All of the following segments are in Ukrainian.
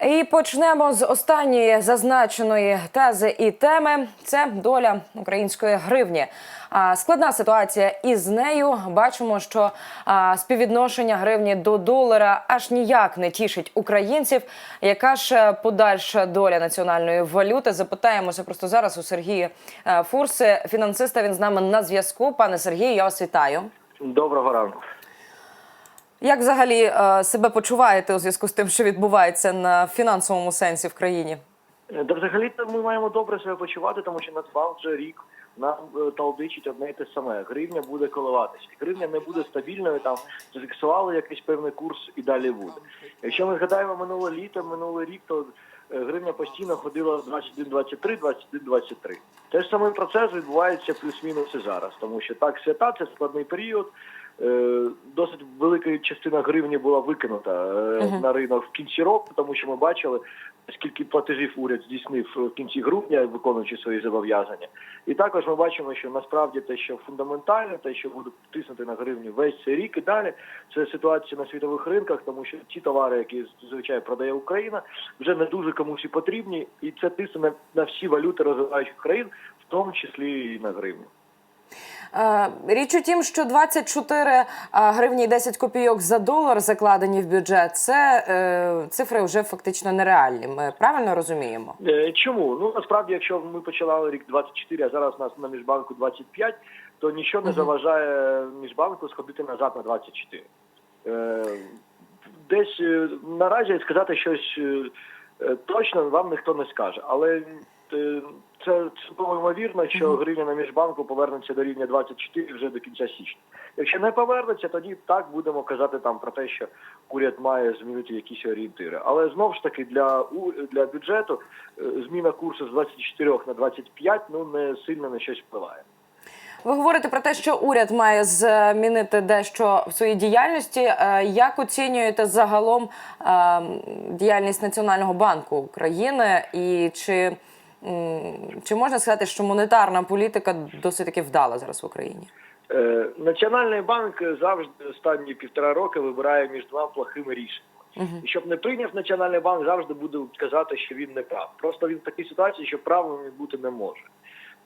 І почнемо з останньої зазначеної тези і теми. Це доля української гривні. Складна ситуація із нею. Бачимо, що співвідношення гривні до долара аж ніяк не тішить українців. Яка ж е, подальша доля національної валюти? Запитаємося просто зараз у Сергія е, Фурси, фінансиста. Він з нами на зв'язку. Пане Сергію, я вас вітаю. Доброго ранку. Як взагалі е, себе почуваєте у зв'язку з тим, що відбувається на фінансовому сенсі в країні? Е, Да взагалі то ми маємо добре себе почувати, тому що Нацбанк вже рік нам е, талдичить одне і те саме. Гривня буде коливатися. Гривня не буде стабільною, там зафіксували якийсь певний курс і далі буде. Якщо ми згадаємо минуле літо, минулий рік, то гривня постійно ходила 21-23, 21-23. Те ж самий процес відбувається плюс-мінус і зараз, тому що так свята це складний період. Е, Досить велика частина гривні була викинута е, на ринок в кінці року, тому що ми бачили, скільки платежів уряд здійснив в кінці грудня, виконуючи свої зобов'язання. І також ми бачимо, що насправді те, що фундаментально, те, що буде тиснути на гривню весь цей рік і далі, це ситуація на світових ринках, тому що ті товари, які зазвичай продає Україна, вже не дуже комусь і потрібні, і це тисне на, на всі валюти розвиваючих країн, в тому числі і на гривню. Е, Річ у тім, що 24 е, гривні і 10 копійок за долар закладені в бюджет. Це е, цифри вже фактично нереальні. Ми правильно розуміємо? Чому? Ну насправді, якщо ми починали рік 24, а зараз у нас на міжбанку 25, то нічого не заважає міжбанку сходити назад на 24. Е, Десь наразі сказати щось точно вам ніхто не скаже, але це цілком ймовірно, що гривня на міжбанку повернеться до рівня 24 вже до кінця січня. Якщо не повернеться, тоді так будемо казати там про те, що уряд має змінити якісь орієнтири. Але знову ж таки для для бюджету е, зміна курсу з 24 на 25 ну не сильно на щось впливає. Ви говорите про те, що уряд має змінити дещо в своїй діяльності. Е, Як оцінюєте загалом е, діяльність Національного банку України? І чи, чи можна сказати, що монетарна політика досить таки вдала зараз в Україні? Е, Національний банк завжди останні півтора роки вибирає між двома плохими рішеннями. І щоб не прийняв Національний банк, завжди буде казати, що він не прав. Просто він в такій ситуації, що правим він бути не може.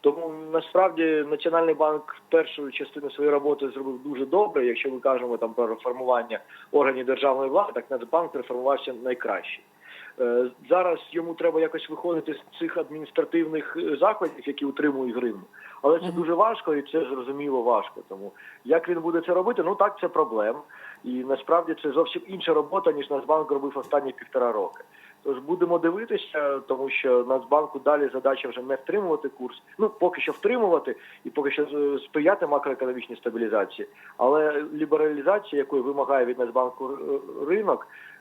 Тому насправді Національний банк першу частину своєї роботи зробив дуже добре. Якщо ми кажемо там про реформування органів державної влади, так Нацбанк реформувався найкраще. Е, Зараз йому треба якось виходити з цих адміністративних е, закладів, які утримують гривню. Але це дуже важко і це зрозуміло важко. Тому як він буде це робити, ну так це проблема. І насправді це зовсім інша робота, ніж Нацбанк робив останні півтора роки. Тож будемо дивитися, тому що Нацбанку далі задача вже не втримувати курс. Ну поки що втримувати і поки що е, сприяти макроекономічній стабілізації. Але лібералізація, якої вимагає від Нацбанку р- ринок, е,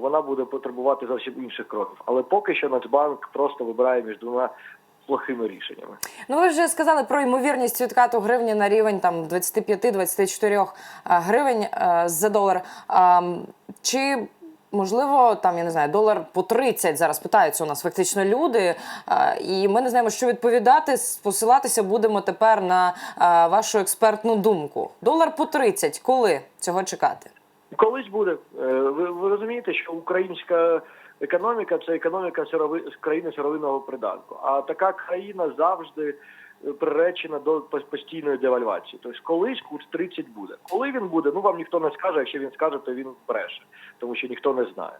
вона буде потребувати зовсім інших кроків. Але поки що Нацбанк просто вибирає між двома плохими рішеннями. Ну, ви вже сказали про ймовірність відкату гривні на рівень там 25-24 гривень е, за долар. Чи можливо там я не знаю, долар по 30 зараз питаються у нас фактично люди, е, і ми не знаємо, що відповідати. Посилатися будемо тепер на е, вашу експертну думку. Долар по 30. Коли цього чекати? Колись буде. Е, Ви, ви розумієте, що українська економіка це економіка сирови, країни сировинного придатку. А така країна завжди е, приречена до постійної девальвації. Тобто колись курс 30 буде. Коли він буде, ну вам ніхто не скаже. Якщо він скаже, то він бреше, тому що ніхто не знає.